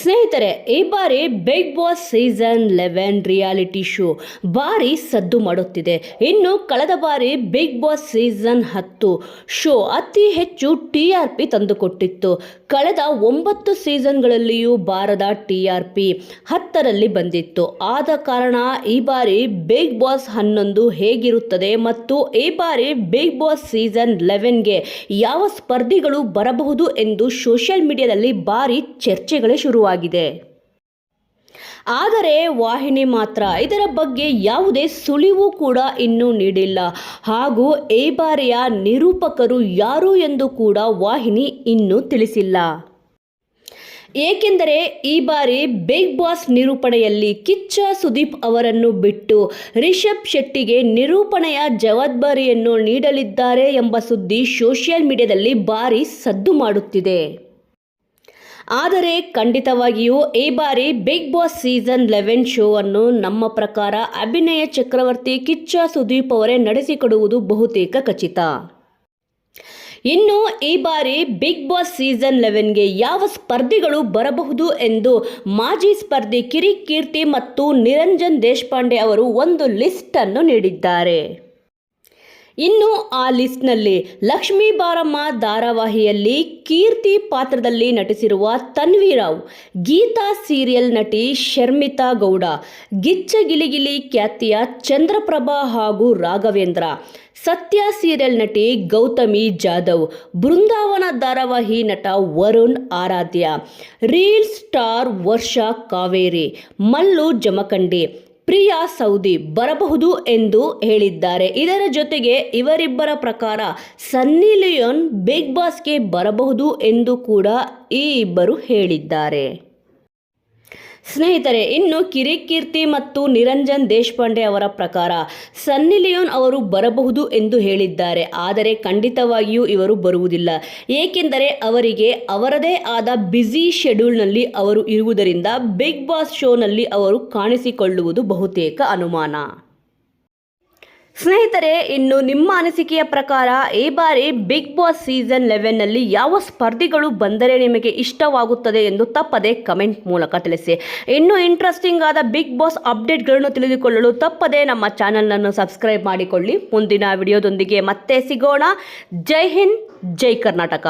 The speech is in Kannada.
ಸ್ನೇಹಿತರೆ, ಈ ಬಾರಿ Big Boss season eleven reality show ಭಾರಿ ಸದ್ದು ಮಾಡುತ್ತಿದೆ. ಇನ್ನು ಕಳೆದ ಬಾರಿ ಬಿಗ್ ಬಾಸ್ ಸೀಸನ್ ಹತ್ತು ಶೋ ಅತಿ ಹೆಚ್ಚು ಟಿ ಆರ್ ಪಿ ತಂದುಕೊಟ್ಟಿತ್ತು. ಕಳೆದ ಒಂಬತ್ತು ಸೀಸನ್ಗಳಲ್ಲಿಯೂ ಬಾರದ ಟಿ ಆರ್ ಪಿ ಹತ್ತರಲ್ಲಿ ಬಂದಿತ್ತು. ಆದ ಕಾರಣ ಈ ಬಾರಿ ಬಿಗ್ ಬಾಸ್ ಹನ್ನೊಂದು ಹೇಗಿರುತ್ತದೆ ಮತ್ತು ಈ ಬಾರಿ ಬಿಗ್ ಬಾಸ್ ಸೀಸನ್ ಲೆವೆನ್ಗೆ ಯಾವ ಸ್ಪರ್ಧಿಗಳು ಬರಬಹುದು ಎಂದು ಸೋಷಿಯಲ್ ಮೀಡಿಯಾದಲ್ಲಿ ಭಾರಿ ಚರ್ಚೆಗಳೇ ಶುರುವಾಗಿದೆ ಆದರೆ ವಾಹಿನಿ ಮಾತ್ರ ಇದರ ಬಗ್ಗೆ ಯಾವುದೇ ಸುಳಿವು ಕೂಡ ಇನ್ನೂ ನೀಡಿಲ್ಲ. ಹಾಗೂ ಈ ಬಾರಿಯ ನಿರೂಪಕರು ಯಾರು ಎಂದು ಕೂಡ ವಾಹಿನಿ ಇನ್ನೂ ತಿಳಿಸಿಲ್ಲ. ಏಕೆಂದರೆ ಈ ಬಾರಿ ಬಿಗ್ ಬಾಸ್ ನಿರೂಪಣೆಯಲ್ಲಿ ಕಿಚ್ಚ ಸುದೀಪ್ ಅವರನ್ನು ಬಿಟ್ಟು ರಿಷಬ್ ಶೆಟ್ಟಿಗೆ ನಿರೂಪಣೆಯ ಜವಾಬ್ದಾರಿಯನ್ನು ನೀಡಲಿದ್ದಾರೆ ಎಂಬ ಸುದ್ದಿ ಸೋಷಿಯಲ್ ಮೀಡಿಯಾದಲ್ಲಿ ಭಾರಿ ಸದ್ದು ಮಾಡುತ್ತಿದೆ. ಆದರೆ ಖಂಡಿತವಾಗಿಯೂ ಈ ಬಾರಿ Big Boss season eleven show ಅನ್ನು ನಮ್ಮ ಪ್ರಕಾರ ಅಭಿನಯ ಚಕ್ರವರ್ತಿ ಕಿಚ್ಚ ಸುದೀಪ್ ಅವರೇ ನಡೆಸಿಕೊಡುವುದು ಬಹುತೇಕ ಖಚಿತ. ಇನ್ನು ಈ ಬಾರಿ ಬಿಗ್ ಬಾಸ್ ಸೀಸನ್ ಲೆವೆನ್ಗೆ ಯಾವ ಸ್ಪರ್ಧಿಗಳು ಬರಬಹುದು ಎಂದು ಮಾಜಿ ಸ್ಪರ್ಧಿ ಕಿರಿಕೀರ್ತಿ ಮತ್ತು ನಿರಂಜನ್ ದೇಶಪಾಂಡೆ ಅವರು ಒಂದು ಲಿಸ್ಟನ್ನು ನೀಡಿದ್ದಾರೆ. ಇನ್ನು ಆ ಲಿಸ್ಟ್ನಲ್ಲಿ ಲಕ್ಷ್ಮೀ ಬಾರಮ್ಮ ಧಾರಾವಾಹಿಯಲ್ಲಿ ಕೀರ್ತಿ ಪಾತ್ರದಲ್ಲಿ ನಟಿಸಿರುವ ತನ್ವೀರಾವ್ ಗೀತಾ ಸೀರಿಯಲ್ ನಟಿ ಶರ್ಮಿತಾ ಗೌಡ, ಗಿಚ್ಚ ಗಿಲಿಗಿಲಿ ಖ್ಯಾತಿಯ ಚಂದ್ರಪ್ರಭಾ ಹಾಗೂ ರಾಘವೇಂದ್ರ, ಸತ್ಯ ಸೀರಿಯಲ್ ನಟಿ ಗೌತಮಿ ಜಾಧವ್, ಬೃಂದಾವನ ಧಾರಾವಾಹಿ ನಟ ವರುಣ್ ಆರಾಧ್ಯ, ರೀಲ್ ಸ್ಟಾರ್ ವರ್ಷ ಕಾವೇರಿ, ಮಲ್ಲು ಜಮಖಂಡಿ ಪ್ರಿಯಾ ಸೌದಿ ಬರಬಹುದು ಎಂದು ಹೇಳಿದ್ದಾರೆ. ಇದರ ಜೊತೆಗೆ ಇವರಿಬ್ಬರ ಪ್ರಕಾರ ಸನ್ನಿ ಲಿಯೋನ್ ಬಿಗ್ ಬಾಸ್ಗೆ ಬರಬಹುದು ಎಂದು ಕೂಡ ಈ ಇಬ್ಬರು ಹೇಳಿದ್ದಾರೆ. ಸ್ನೇಹಿತರೆ, ಇನ್ನು ಕಿರಿಕೀರ್ತಿ ಮತ್ತು ನಿರಂಜನ್ ದೇಶಪಾಂಡೆ ಅವರ ಪ್ರಕಾರ ಸನ್ನಿ ಲಿಯೋನ್ ಅವರು ಬರಬಹುದು ಎಂದು ಹೇಳಿದ್ದಾರೆ. ಆದರೆ ಖಂಡಿತವಾಗಿಯೂ ಇವರು ಬರುವುದಿಲ್ಲ. ಏಕೆಂದರೆ ಅವರಿಗೆ ಅವರದೇ ಆದ ಬ್ಯುಸಿ ಶೆಡ್ಯೂಲ್ನಲ್ಲಿ ಅವರು ಇರುವುದರಿಂದ ಬಿಗ್ ಬಾಸ್ ಶೋನಲ್ಲಿ ಅವರು ಕಾಣಿಸಿಕೊಳ್ಳುವುದು ಬಹುತೇಕ ಅನುಮಾನ. ಸ್ನೇಹಿತರೆ, ಇನ್ನು ನಿಮ್ಮ ಅನಿಸಿಕೆಯ ಪ್ರಕಾರ ಈ ಬಾರಿ ಬಿಗ್ ಬಾಸ್ ಸೀಸನ್ ಲೆವೆನ್ನಲ್ಲಿ ಯಾವ ಸ್ಪರ್ಧಿಗಳು ಬಂದರೆ ನಿಮಗೆ ಇಷ್ಟವಾಗುತ್ತದೆ ಎಂದು ತಪ್ಪದೆ ಕಮೆಂಟ್ ಮೂಲಕ ತಿಳಿಸಿ. ಇನ್ನು ಇಂಟ್ರೆಸ್ಟಿಂಗ್ ಆದ ಬಿಗ್ ಬಾಸ್ ಅಪ್ಡೇಟ್ಗಳನ್ನು ತಿಳಿದುಕೊಳ್ಳಲು ತಪ್ಪದೆ ನಮ್ಮ ಚಾನಲನ್ನು ಸಬ್ಸ್ಕ್ರೈಬ್ ಮಾಡಿಕೊಳ್ಳಿ. ಮುಂದಿನ ವಿಡಿಯೋದೊಂದಿಗೆ ಮತ್ತೆ ಸಿಗೋಣ. ಜೈ ಹಿಂದ್, ಜೈ ಕರ್ನಾಟಕ.